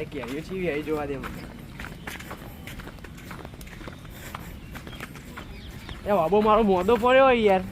મારે કેરીઓ છે એ જોવા દે એ બાબો, મારો મોદો પડ્યો હોય યાર.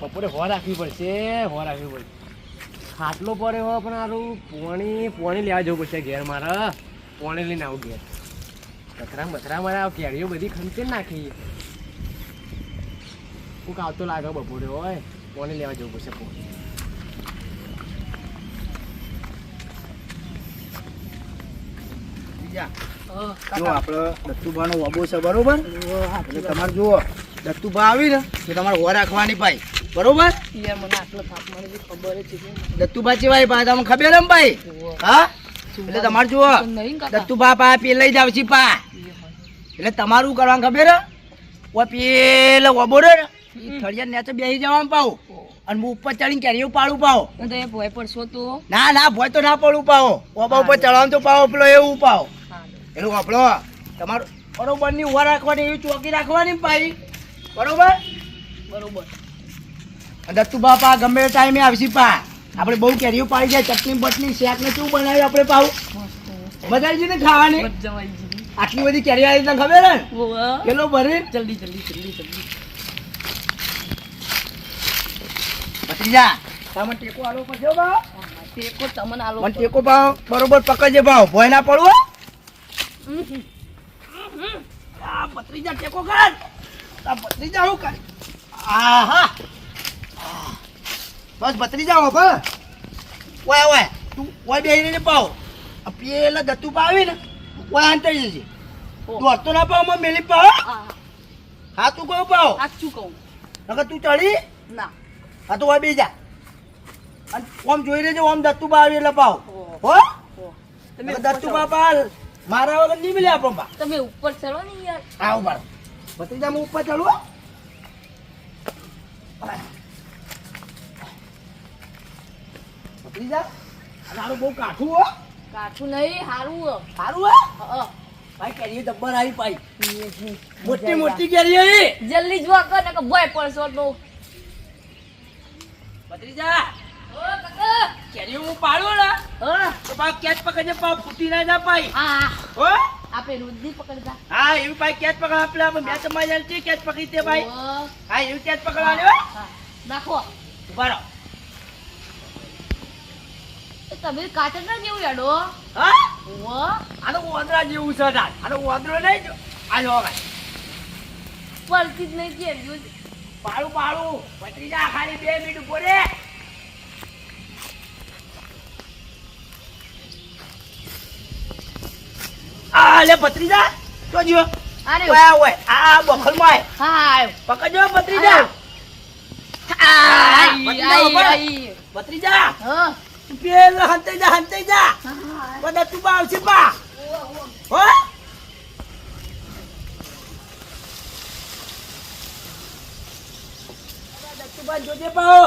બપોરે હો રાખવી પડશે, હો રાખવી પડશે. ખાટલો પડ્યો હો પણ આરું પોણી પોણી લેવા જવું પડશે ઘેર મારા. પોણી લઈને આવું ઘેર. પથરા બથરા મારા કેરીઓ બધી ખંચી નાખી. કોક આવતો લાગે બપોરે હોય પોણી લેવા જવું પડશે પોણી જો આપણે દત્તુભાનો વબો છે બરોબર એટલે તમારે જુઓ દત્તુભા આવી ને તો તમારે હો રાખવાની ભાઈ બરોબર યાર મને આટલો થાપ મને ખબર છે દત્તુભા ચેવાય ભાઈ તમને ખબર એમ ભાઈ હા એટલે તમારે જુઓ દત્તુભા પા પેલાઈ જ આવશે પા એટલે તમારું કરવાનું ખબર હે? પેલો વબો રે થળિયા નેચે બેસી જવાનું પાવ અને હું ઉપર ચડીને કેરીઓ પાડું પાવ તો એ ભય પડશો તો. ના ના ભોય તો ના પડું પાવ ઓબા ઉપર ચડવાનું તો પાવ પેલો એવું પાવ એનું આપણો તમારું બરોબર ઊભા રાખવાની એવી ચોકી રાખવાની ભાઈ બરોબર? બરોબર. દત્તુ બાપા ગમે તે ટાઈમે આવશે પા. આપણે બહુ કેરીઓ પાડી જાય ચટણી બટની શેક ને શું બનાવ્યું આપણે પાઉ મજા આવી ને ખાવાની. આટલી બધી કેરી આવી તને ખબર ને ભરી જલ્દી જલ્દી જલ્દી જલ્દી. ભત્રીજા તમે ટેકો આલો પડજો બા ટેકો તમને આલો મને ટેકો ભાવ બરોબર પકડજે ભાવ ભોય ના પડવો આ ભત્રીજા ટેકો કર આ ભત્રીજા હું કર? આહા. બસ ભત્રીજા હો બસ ઓય ઓય તું ઓય બેહીને પાવ. આ પેલા દત્તુ પાવી ને ઓય આંતરી જજે. દોડતો ના પાવ મેલી પાવ હા. તું કહું પાવ? સાચું કહું? નકર તું ચડી? ના. હા તો હોય બીજા અને ઓમ જોઈ લેજો ઓમ દત્તુબા આવી એટલે પાવ હો? તમે દત્તુબા. બાપા મારા વગર નહીં મિલે આપણો બા. તમે ઉપર ચડો ને યાર. આવ બાર ભત્રીજા હું ઉપર ચડું ભત્રીજા તારું બહુ કાઠું હો. કાઠું નહીં સારું હો. સારું હો? હા ભાઈ કેરીઓ જબ્બર આવી પાઈ. મોટી મોટી કેરીઓ જલ્દી જોવા કર ને કે ભય પડશો તો. ભત્રીજા કાકા હું પાડું ને તો પાછ કેચ પકડજે ફૂટી ના જા પાઈ. હા. હો? આપે રુદ્દી પકડતા હા એવી પાઈ કેચ પકડ આપણે આપણે મેચમાં ચાલતી કેચ પકડી તે ભાઈ હા એવી કેચ પકડવાની હો હા. નાખો. એ તમે કાચંડા જેવું યાડો હા? ઓ. આનો વાંદરા જેવું છે આનો વાંદરો નહીં જો. આ ભાઈ પડતી જ નહીં કેરીઓ પાડું પાડું. ભત્રીજા ખાલી બે મિનિટ ઊભો રે. આ લે ભત્રીજા તો જો અરે. ઓય ઓય આ બખલમાં હા પકડજો ભત્રીજા ભત્રીજા હા. પેલા હંતે જા હંતે જા. બધા તું બા આવશે બા. હો તું બા જોજે પાઓ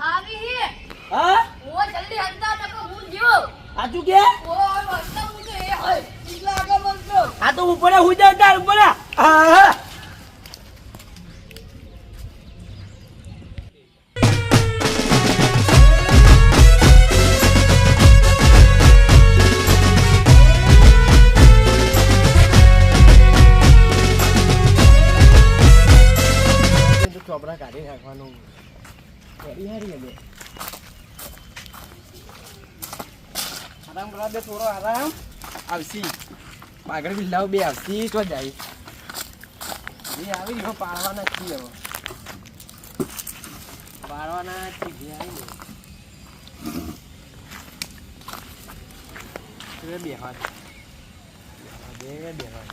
આવી હે? હા? ઓ જલ્દી હંતા નકો હું જો આજુ કે? ઓ હંતા હું જો એ હોય. ઇલા આગળ મંતો આ તો ઉપર હું જાવ તાર ઉપર. હા હા. કરવા દે થોડો આરામ. આવશી. બાગડ બિલ્લાઓ બે આવશી, તો જાય. એ આવી રહ્યો પાડવાના છીએ હવે. પાડવાના છીએ આવી બે હાથ બે બે હાથ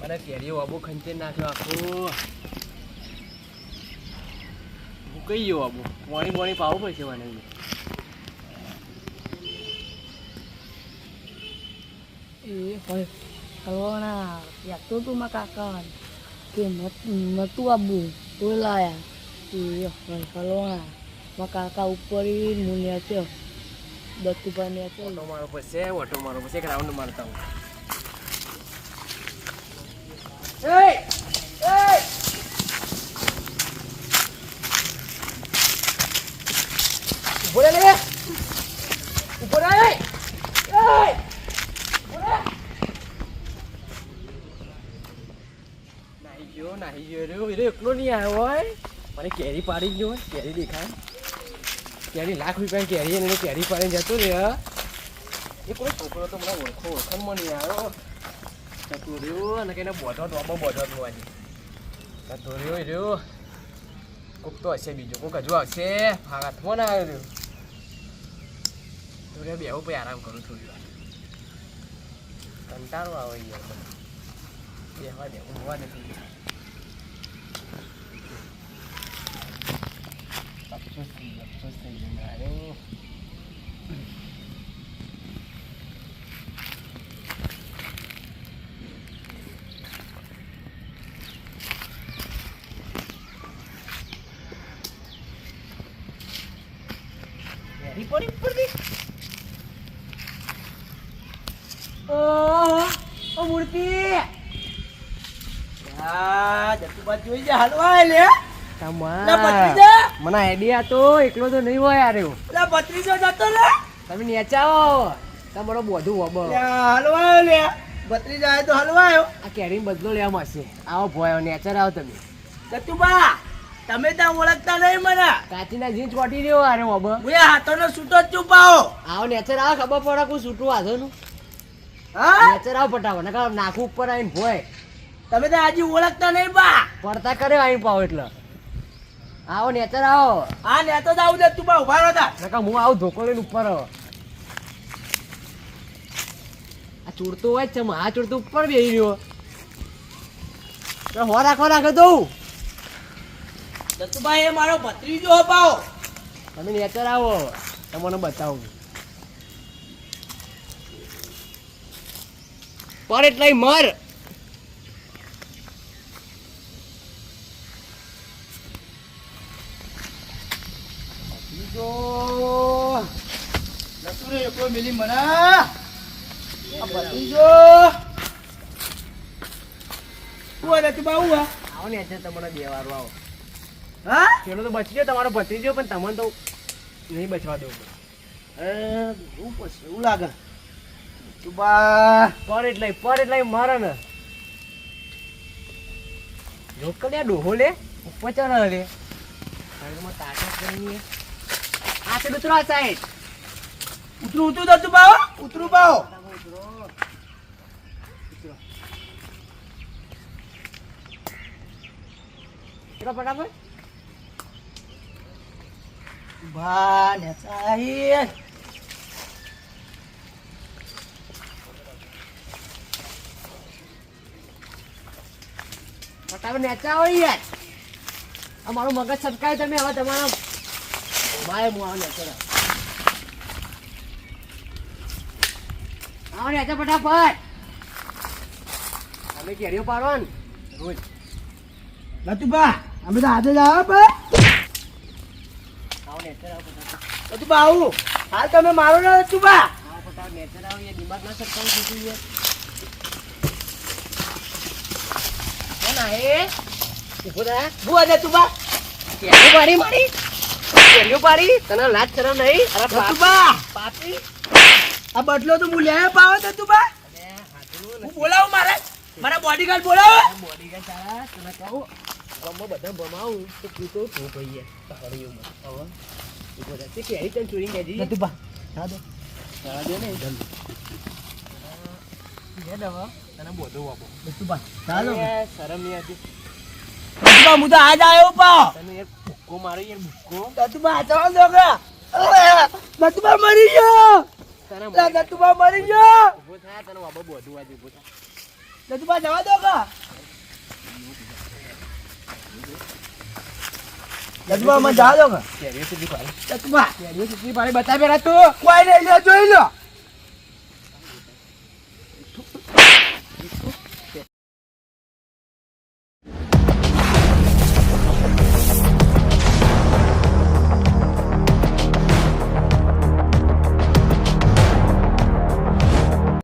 મને કેરીઓ આબુ ખંચે નાખ્યો આખો. iyo abu kalau na ya tuh tuh makakan kena matu iya kalau na maka kau pergi munia cewek batu panie cewek waduh maru pesе waduh maru pesе kerawang tuh maru tahu hey ગયો નાહી ગયો રહ્યો એ એકલો નહીં આવ્યો હોય? મને કેરી પાડી ગયો કેરી દેખાય. કેરી લાખ રૂપિયા કેરી એને કેરી પાડીને જતો રહ્યો. એ કોઈ છોકરો તો મને ઓળખો, ઓળખણમાં નહીં આવ્યો. જતો રહ્યો અને કંઈને બોધો ટોપો બોધો ધોવાની જતો રહ્યો એ રહ્યો કોક તો હશે બીજું, કોક હજુ આવશે. હાથમાં ના આવ્યો રહ્યો. તો રે બેહું પછી આરામ કરું થોડી વાર. કંટાળો આવે યાર મને. બેહવા દે, ઊંઘવા નથી અફસોસ થઈ ગયો, અફસોસ પડી પડી ઓ મૂર્તિ. આ જતુબા જોઈ જા. હલવાય લે. મને આઈડિયા તો એકલો તો નહીં હોય યાર એવું. ભત્રીજો જતો લે. તમે નેચાવો. તમારો બધું વબો હલવાયો લે. ભત્રીજા આયો તો હલવાયો આ કેરી બદલો લેવા મળશે. આવો ભોયો નેચર આવો તમે. જતુબા તમે ત્યાં ઓળખતા નહીં મને. કાચીના જીન્સ ચોટી રહ્યો અરે વબ હું હાથોનો છૂટો જ છુપાવો આવો નેચર આવો ખબર પડે કોઈ છૂટું વાંધો હા નેચર આવો પટાવો નકર નાખું ઉપર આવીને ભોય. તમે તો હજી ઓળખતા નહીં બા. પડતા કરે આવીને પાવ એટલે. આવો નેચર આવો. આ ને તો દે આવું બા ઊભા રહો તા નકર હું આવું ધોકો લઈને ઉપર. આવો આ ચૂડતો હોય છે આ ચૂડતો ઉપર બેસી રહ્યો. તો હો રાખો રાખો તું દત્તુભાઈ એ મારો ભત્રીજો પાવ તમે નેચર આવો. તમને બતાવું. પર એટલે મર. મિલી મને. આ ભત્રીજો હું આ જતુબા હું આ? આવો તમને બે વાર આવો. હા? પેલો તો બચી ગયો તમારો ભત્રીજો પણ તમને તો નહીં બચવા દઉં. એ હું પછી એવું લાગે. પર એટલે પર એટલે મારે ને. રોક લે ડોહો લે ચડે લે. સાઈડમાં તાકાત કરીને આ છે ઉતરો આ સાઈડ ઉતરું ઉતરું જતુબા હો. ઉતરું બાઓ ઉતરો ફટાફટ. ભા ને સાહેબ ફટાફટ નેચા હોય યાર. આ મારું મગજ છટકાય તમે હવે તમારા ભાઈ હું આવો નેચર આવો નેચર ફટાફટ. તમે કેરીઓ પાડો ને રોજ. જતુબા અમે તો આજે જ આવો પા આવો નેચર આવો ફટાફટ. જતુબા આવું. હાલ તમે મારો ને જતુબા આવો ફટાફટ નેચર આવો યાર. દિમાગ ના છટકાવ જીતું યાર. નહીં બદલો તો હું લે પાવો જતુબા અરે હાથનું હું બોલાવું મારે મારા બોડીગાર્ડ બોલાવો બોડીગાર્ડ તારા તો તું તો તું તે કેરી તને ચોરી કેજી દવા તને બોધો હા દો અરે, શરમ નહીં આવતી. જતુબા હું તો આજ આવ્યો પાવ તને યાર ભૂક્કો મારો યાર ભૂક્કો. જતુબા ચલો દોગા જતુબા મરી ગયો. તને જતુબા મરી ગયો. ઊભો થા તને વાબો બોધું આજે ઊભો થા. જતુબા જવા દોગા જતુબા મને જવા દોગા કેરીઓ કેટલી પાડી જતુબા કેરીઓ કેટલી પાડી બતા પેલા તું. કોઈ નહીં લે જોઈ લો